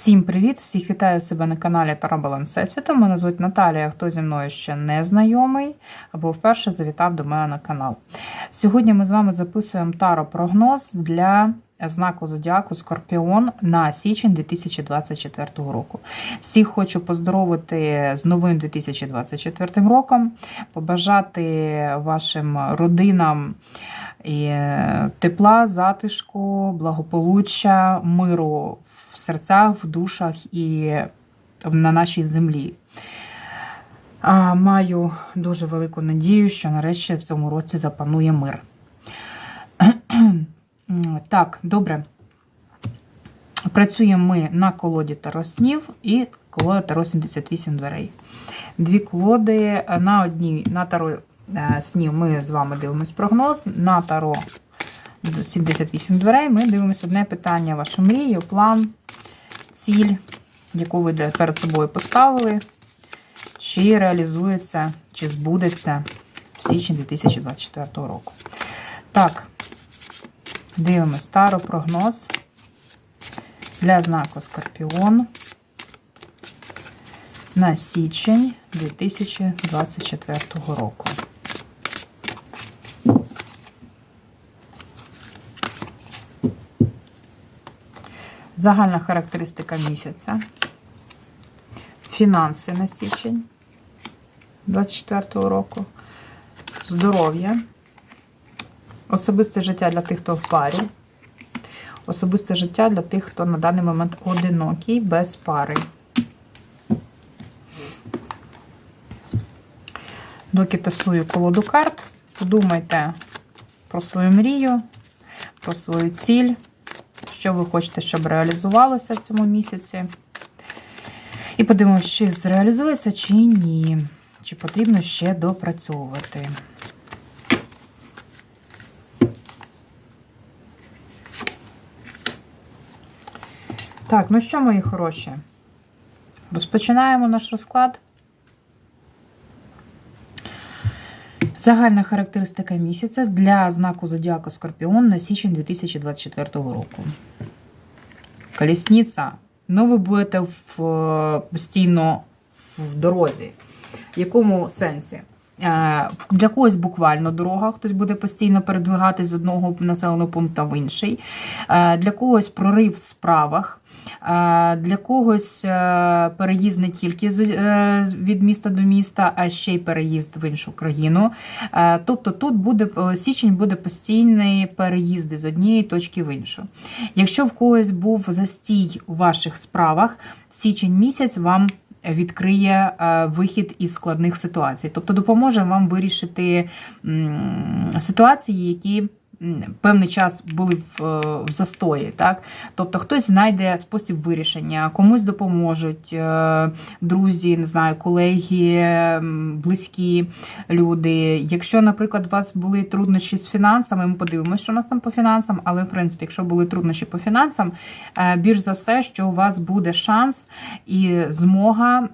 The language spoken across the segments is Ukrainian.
Всім привіт! Всіх вітаю себе на каналі Тара Баланс Всесвіту. Мене звуть Наталія. Хто зі мною ще не знайомий або вперше завітав до мене на канал. Сьогодні ми з вами записуємо таро прогноз для знаку Зодіаку Скорпіон на січень 2024 року. Всіх хочу поздоровити з новим 2024 роком, побажати вашим родинам і е, тепла, затишку, благополуччя, миру серцях, в душах і на нашій землі. Маю дуже велику надію, що нарешті в цьому році запанує мир. Так, добре. Працюємо ми на колоді Таро снів і колода Таро 78 дверей. Дві колоди на одній на Таро е, снів ми з вами дивимось прогноз. На Таро 78 дверей ми дивимося одне питання: вашу мрію, план, ціль, яку ви перед собою поставили, чи реалізується, чи збудеться в січні 2024 року. Так, дивимось таро прогноз для знаку Скорпіон на січень 2024 року. Загальна характеристика місяця. Фінанси на січень 24 року. Здоров'я. Особисте життя для тих, хто в парі. Особисте життя для тих, хто на даний момент одинокий, без пари. Доки тасую колоду карт, подумайте про свою мрію, про свою ціль, що ви хочете, щоб реалізувалося в цьому місяці. І подивимося, чи зреалізується, чи ні. Чи потрібно ще допрацьовувати. Так, ну що, мої хороші? Розпочинаємо наш розклад. Загальна характеристика місяця для знаку Зодіака Скорпіон на січень 2024 року. Колісниця. Ну, ви будете в, е, постійно в дорозі. В якому сенсі? Е, Для когось буквально дорога, хтось буде постійно передвигатись з одного населеного пункту в інший. Е, Для когось прорив в справах, Е, для когось переїзд не тільки від міста до міста, а ще й переїзд в іншу країну. Тобто тут буде січень буде постійний переїзди з однієї точки в іншу. Якщо в когось був застій у ваших справах, січень місяць вам відкриє е, вихід із складних ситуацій, тобто допоможе вам вирішити ситуації, які певний час були в, е, в застої. Так? Тобто хтось знайде спосіб вирішення, комусь допоможуть е, друзі, не знаю, колеги, близькі люди. Якщо, наприклад, у вас були труднощі з фінансами, ми подивимося, що у нас там по фінансам, але в принципі, якщо були труднощі по фінансам, е, більш за все, що у вас буде шанс і змога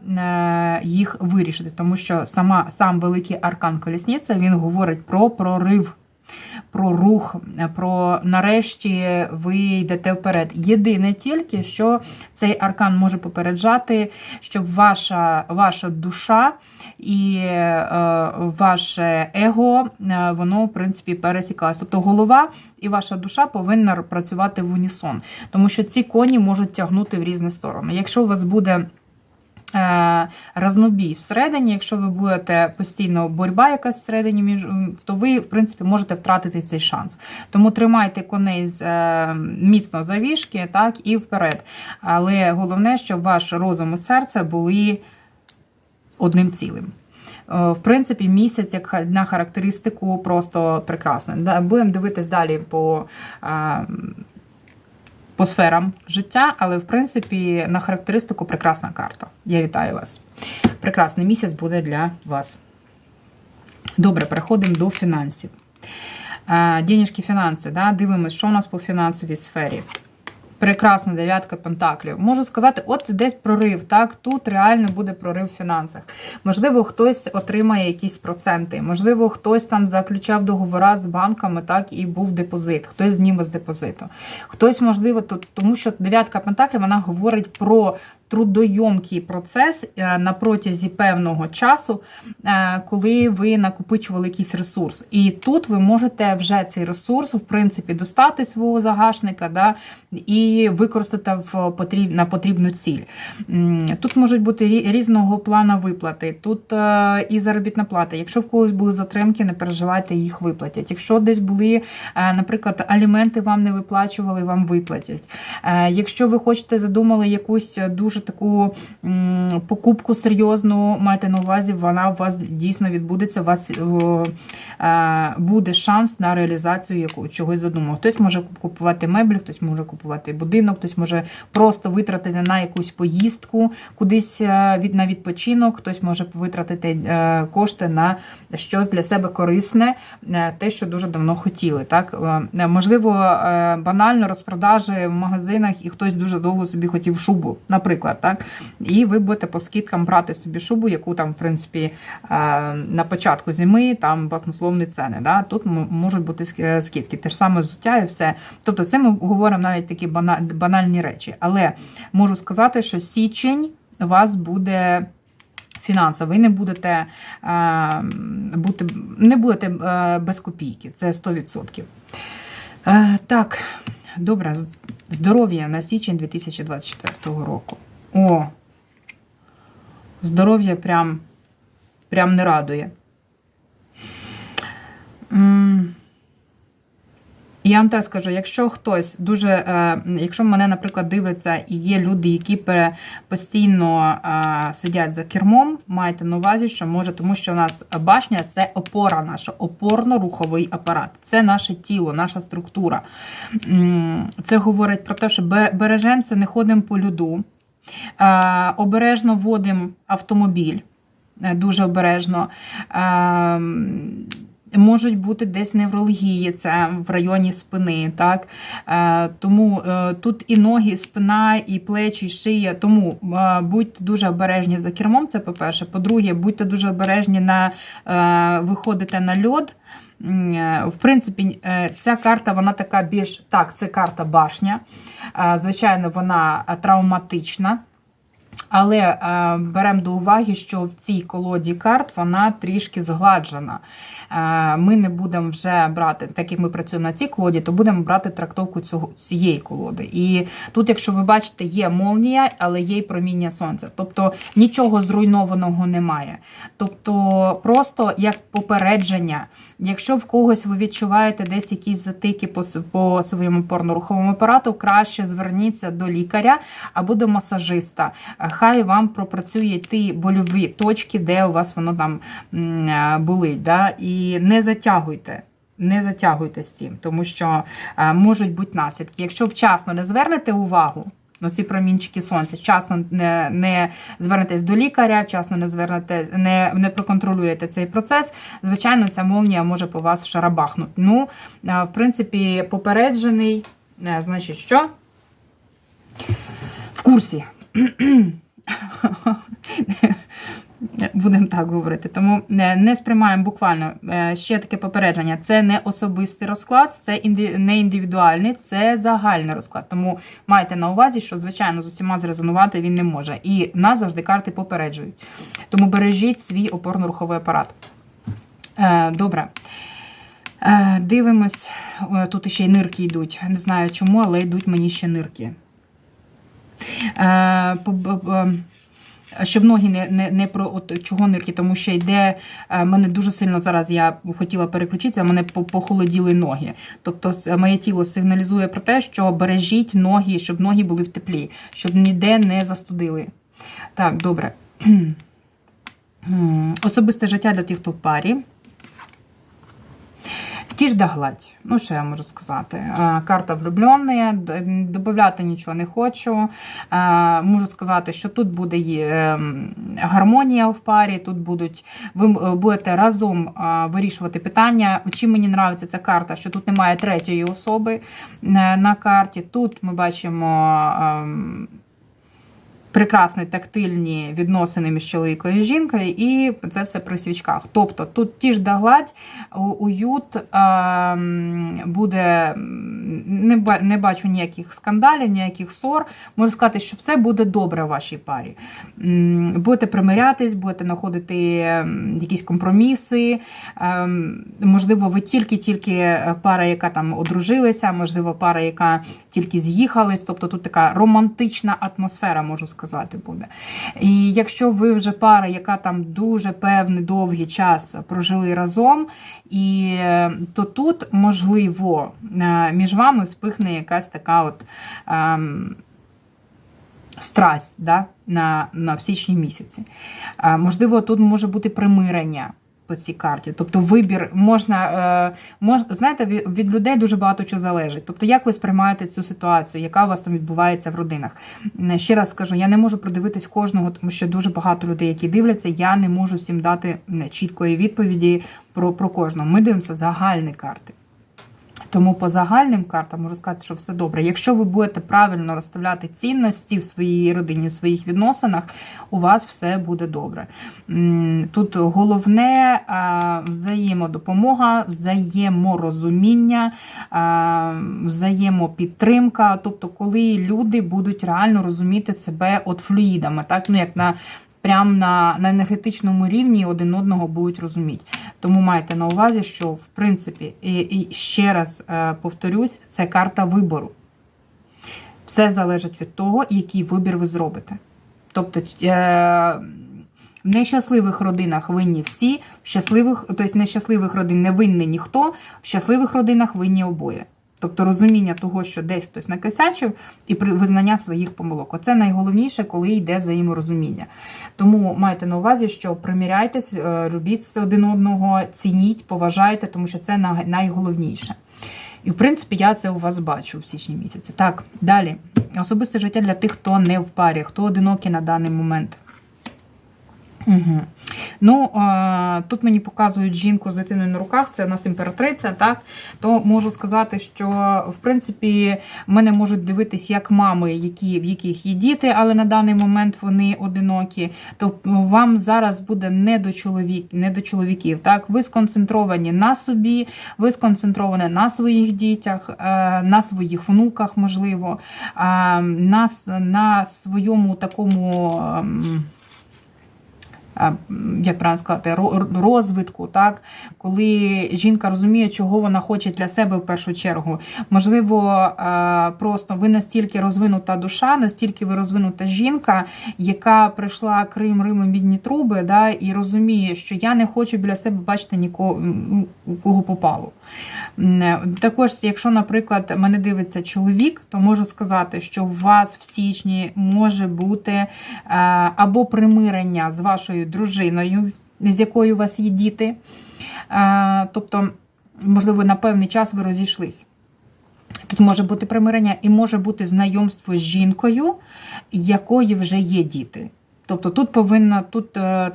їх вирішити, тому що сама сам великий аркан колісниця він говорить про прорив. Про рух, про нарешті ви йдете вперед. Єдине тільки, що цей аркан може попереджати, щоб ваша ваша душа і е, ваше его, е, воно, в принципі, пересікалось. Тобто голова і ваша душа повинна працювати в унісон, тому що ці коні можуть тягнути в різні сторони. Якщо у вас буде Разнобій всередині, якщо ви будете постійно боротьба якась всередині, то ви, в принципі, можете втратити цей шанс. Тому тримайте коней з е, міцно за вішки, так і вперед. Але головне, щоб ваш розум і серце були одним цілим. Е, В принципі, місяць як на характеристику просто прекрасний. Будемо дивитись далі по, е, по сферам життя, але в принципі на характеристику прекрасна карта. Я вітаю вас. Прекрасний місяць буде для вас. Добре, переходимо до фінансів. Е, Денежки, фінанси. Да? Дивимось, що у нас по фінансовій сфері. Прекрасно, дев'ятка пентаклів. Можу сказати, от десь прорив. Так, тут реально буде прорив в фінансах. Можливо, хтось отримає якісь проценти. Можливо, хтось там заключав договора з банками, так і був депозит. Хтось зніме з депозиту. Хтось, можливо, то, тому що дев'ятка пентаклів вона говорить про трудойомкий процес е, на протязі певного часу, е, коли ви накопичували якийсь ресурс. І тут ви можете вже цей ресурс, в принципі, достати свого загашника да, і використати в потріб, на потрібну ціль. Тут можуть бути різного плану виплати. Тут е, і заробітна плата. Якщо в когось були затримки, не переживайте, їх виплатять. Якщо десь були, наприклад, аліменти вам не виплачували, вам виплатять. Якщо ви хочете задумали якусь дуже таку покупку серйозну, майте на увазі, вона у вас дійсно відбудеться. У вас е, буде шанс на реалізацію чогось задумав. Хтось може купувати меблі, хтось може купувати будинок, хтось може просто витратити на якусь поїздку кудись е, на відпочинок, хтось може витратити е, кошти на щось для себе корисне, е, те, що дуже давно хотіли. Так Е, можливо, е, банально розпродажі в магазинах, і хтось дуже довго собі хотів шубу, наприклад, так і ви будете по скидкам брати собі шубу, яку там, в принципі, е, на початку зими там баснословні ціни. Да? Тут можуть бути е, скидки. Те ж саме взуття і все. Тобто, це ми говоримо навіть такі банальні речі. Але можу сказати, що січень у вас буде. Фінансово, ви не будете е, бути, не будете е, без копійки, це 100%. Е, так, добре, здоров'я на січень 2024 року. О, здоров'я прям, прям не радує. Я вам так скажу, якщо хтось дуже, е, якщо мене, наприклад, дивляться і є люди, які постійно е, сидять за кермом, майте на увазі, що може, тому що у нас башня це опора наша, опорно-руховий апарат. Це наше тіло, наша структура. Це говорить про те, що бережемося, не ходимо по е, обережно водимо автомобіль, е, дуже обережно. Можуть бути десь неврології, це в районі спини, так е, тому е, тут і ноги, і спина, і плечі, і шия. Тому е, будьте дуже обережні за кермом. Це по-перше. По-друге, будьте дуже обережні на виходите на льод. В принципі, ця карта вона така більш так, це карта башня. Звичайно, вона травматична. Але е, беремо до уваги, що в цій колоді карт вона трішки згладжена. Е, ми не будемо вже брати, так як ми працюємо на цій колоді, то будемо брати трактовку цього, цієї колоди. І тут, якщо ви бачите, є молнія, але є й проміння сонця. Тобто нічого зруйнованого немає. Тобто, просто як попередження, якщо в когось ви відчуваєте десь якісь затики по, по своєму опорно-руховому апарату, краще зверніться до лікаря або до масажиста. Хай вам пропрацює ті больові точки, де у вас воно там е, болить. Да? І не затягуйте. Не затягуйте з цим, тому що е, можуть бути наслідки. Якщо вчасно не звернете увагу, ну ці промінчики сонця, вчасно не, не звернетесь до лікаря, вчасно не звернете, не, не проконтролюєте цей процес, звичайно, ця молнія може по вас шарабахнути. Ну, е, в принципі, попереджений, значить, що? В курсі. Будемо так говорити. Тому е, не сприймаємо буквально Е, ще таке попередження. Це не особистий розклад, це не індивідуальний, це загальний розклад. Тому майте на увазі, що, звичайно, з усіма зрезонувати він не може. І нас завжди карти попереджують. Тому бережіть свій опорно-руховий апарат. Е, Добре. Дивимось. Тут ще й нирки йдуть. Не знаю чому, але йдуть мені ще нирки. Е, б- Щоб ноги не, не, не про от чого нирки, тому що йде е, мене дуже сильно зараз. Я хотіла переключитися, мене похолоділи ноги. Тобто моє тіло сигналізує про те, що бережіть ноги, щоб ноги були в теплі, щоб ніде не застудили. Так, добре. Особисте життя для тих, хто в парі. Ті ж да гладь. Ну, що я можу сказати? Е, Карта влюбленої, додати нічого не хочу. Е, Можу сказати, що тут буде ем, гармонія в парі, тут будуть, ви е, будете разом е, вирішувати питання. Чим мені подобається ця карта, що тут немає третьої особи е, на карті. Тут ми бачимо. Прекрасні тактильні відносини між чоловіком і жінкою, і це все при свічках. Тобто тут ті ж да гладь, у- уют буде, не, бачу ніяких скандалів, ніяких ссор. Можу сказати, що все буде добре в вашій парі. Будете примирятись, будете знаходити якісь компроміси. Ем, Можливо, ви тільки-тільки е, пара, яка там одружилася, можливо, пара, яка тільки з'їхались. Тобто тут така романтична атмосфера, можу сказати, буде. І якщо ви вже пара, яка там дуже певний довгий час прожили разом, і е, то тут можливо е, між вами спихне якась така от. ем, Страсть да, на, на січні місяці. А, можливо, тут може бути примирення по цій карті. Тобто вибір можна, е, мож, знаєте, від, людей дуже багато чого залежить. Тобто, як ви сприймаєте цю ситуацію, яка у вас там відбувається в родинах? М, Ще раз скажу, я не можу продивитись кожного, тому що дуже багато людей, які дивляться, я не можу всім дати чіткої відповіді про, про кожного. Ми дивимося загальні карти. Тому по загальним картам можу сказати, що все добре. Якщо ви будете правильно розставляти цінності в своїй родині, в своїх відносинах, у вас все буде добре. Тут головне взаємодопомога, взаєморозуміння, взаємопідтримка. Тобто, коли люди будуть реально розуміти себе от флюїдами, так ну як на. Прямо на, на енергетичному рівні один одного будуть розуміти. Тому майте на увазі, що в принципі, і, і ще раз е, повторюсь, це карта вибору. Все залежить від того, який вибір ви зробите. Тобто е, в нещасливих родинах винні всі, в щасливих, тобто нещасливих родин не винний ніхто, в щасливих родинах винні обоє. Тобто розуміння того, що десь хтось накосячив, і визнання своїх помилок. Оце найголовніше, коли йде взаєморозуміння. Тому майте на увазі, що приміряйтесь, е, любіть один одного, цініть, поважайте, тому що це найголовніше. І, в принципі, я це у вас бачу в січні місяці. Так, далі. Особисте життя для тих, хто не в парі, хто одинокий на даний момент. Угу. Ну, е, тут мені показують жінку з дитиною на руках, це у нас імператриця, так? То можу сказати, що в принципі мене можуть дивитись як мами, які, в яких є діти, але на даний момент вони одинокі. То вам зараз буде не до чоловік, не до чоловіків. Так? Ви сконцентровані на собі, ви сконцентровані на своїх дітях, е, на своїх внуках, можливо, на, на своєму такому. Як правильно сказати, розвитку, так? коли жінка розуміє, чого вона хоче для себе в першу чергу. Можливо, просто ви настільки розвинута душа, настільки ви розвинута жінка, яка прийшла Крим, Римом, бідні труби, да, і розуміє, що я не хочу біля себе бачити нікого, кого попало. Також, якщо, наприклад, мене дивиться чоловік, то можу сказати, що у вас в січні може бути е, або примирення з вашою дружиною, з якою у вас є діти. Тобто, можливо, на певний час ви розійшлись. Тут може бути примирення і може бути знайомство з жінкою, якої вже є діти. Тобто тут повинна тут е,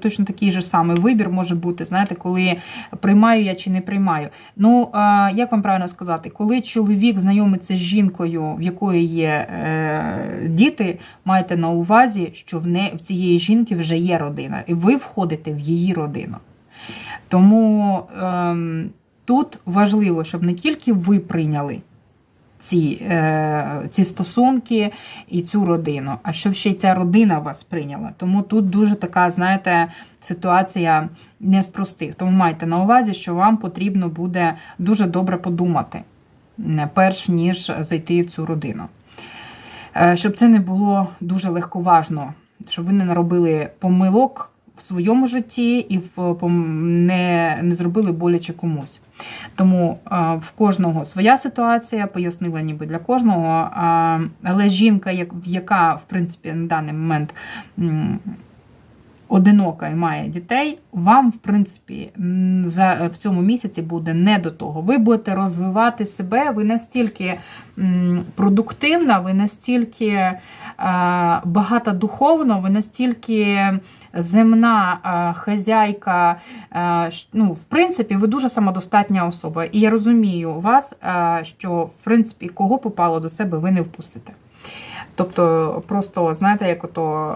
точно такий же самий вибір може бути, знаєте, коли приймаю я чи не приймаю. Ну, як вам правильно сказати, коли чоловік знайомиться з жінкою, в якої є е, діти, майте на увазі, що в, не, в цієї жінки вже є родина, і ви входите в її родину. Тому ем, тут важливо, щоб не тільки ви прийняли ці, е, ці стосунки і цю родину, а щоб ще й ця родина вас прийняла. Тому тут дуже така, знаєте, ситуація не з простих. Тому майте на увазі, що вам потрібно буде дуже добре подумати, перш ніж зайти в цю родину. Е, Щоб це не було дуже легковажно, щоб ви не наробили помилок в своєму житті і не, не зробили боляче комусь. Тому в кожного своя ситуація, пояснила ніби для кожного. Але жінка, яка, в принципі, на даний момент одинока і має дітей, вам, в принципі, за, в цьому місяці буде не до того. Ви будете розвивати себе, ви настільки продуктивна, ви настільки е, багата духовно, ви настільки земна е, хазяйка. е, ну, в принципі, ви дуже самодостатня особа. І я розумію вас, е, що в принципі кого попало до себе, ви не впустите. Тобто, просто знаєте, як ото.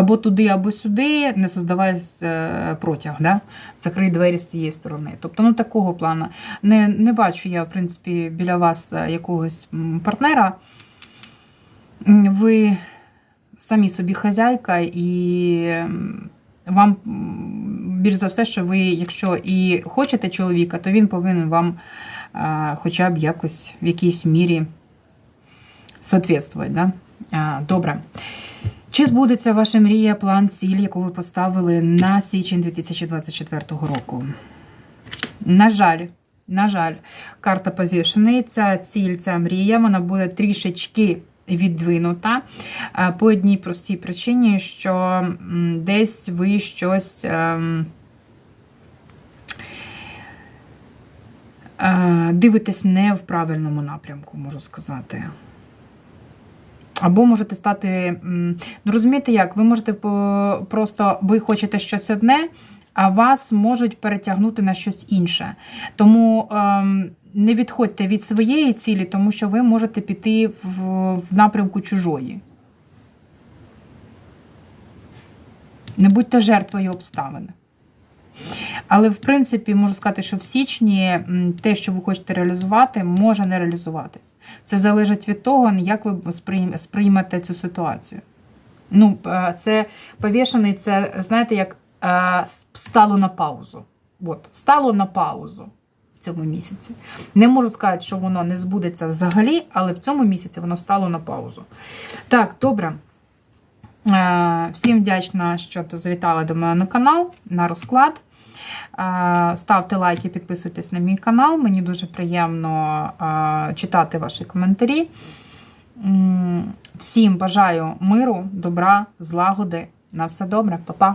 Або туди, або сюди, не создавай е, протяг, да? закрий двері з тієї сторони. Тобто, ну такого плану. Не, не бачу я, в принципі, біля вас е, якогось партнера. Ви самі собі хазяйка, і вам більш за все, що ви, якщо і хочете чоловіка, то він повинен вам е, хоча б якось в якійсь мірі соответствувати. Да? Добре. Чи збудеться ваша мрія, план, ціль, яку ви поставили на січень 2024 року? На жаль, на жаль, карта повішений. Ця ціль, ця мрія, вона буде трішечки віддвинута е, по одній простій причині, що десь ви щось. ем, е, Дивитесь не в правильному напрямку, можу сказати. Або можете стати. Ну, розумієте як? Ви можете просто ви хочете щось одне, а вас можуть перетягнути на щось інше. Тому ем, не відходьте від своєї цілі, тому що ви можете піти в, в напрямку чужої. Не будьте жертвою обставин. Але, в принципі, можу сказати, що в січні те, що ви хочете реалізувати, може не реалізуватись. Це залежить від того, як ви сприймете цю ситуацію. Ну, е, це повішений, це, знаєте, як е, стало на паузу. От, стало на паузу в цьому місяці. Не можу сказати, що воно не збудеться взагалі, але в цьому місяці воно стало на паузу. Так, добре. Е, Всім вдячна, що завітали до мене на канал, на розклад. Ставте лайки, підписуйтесь на мій канал. Мені дуже приємно читати ваші коментарі. Всім бажаю миру, добра, злагоди. На все добре, Па-па.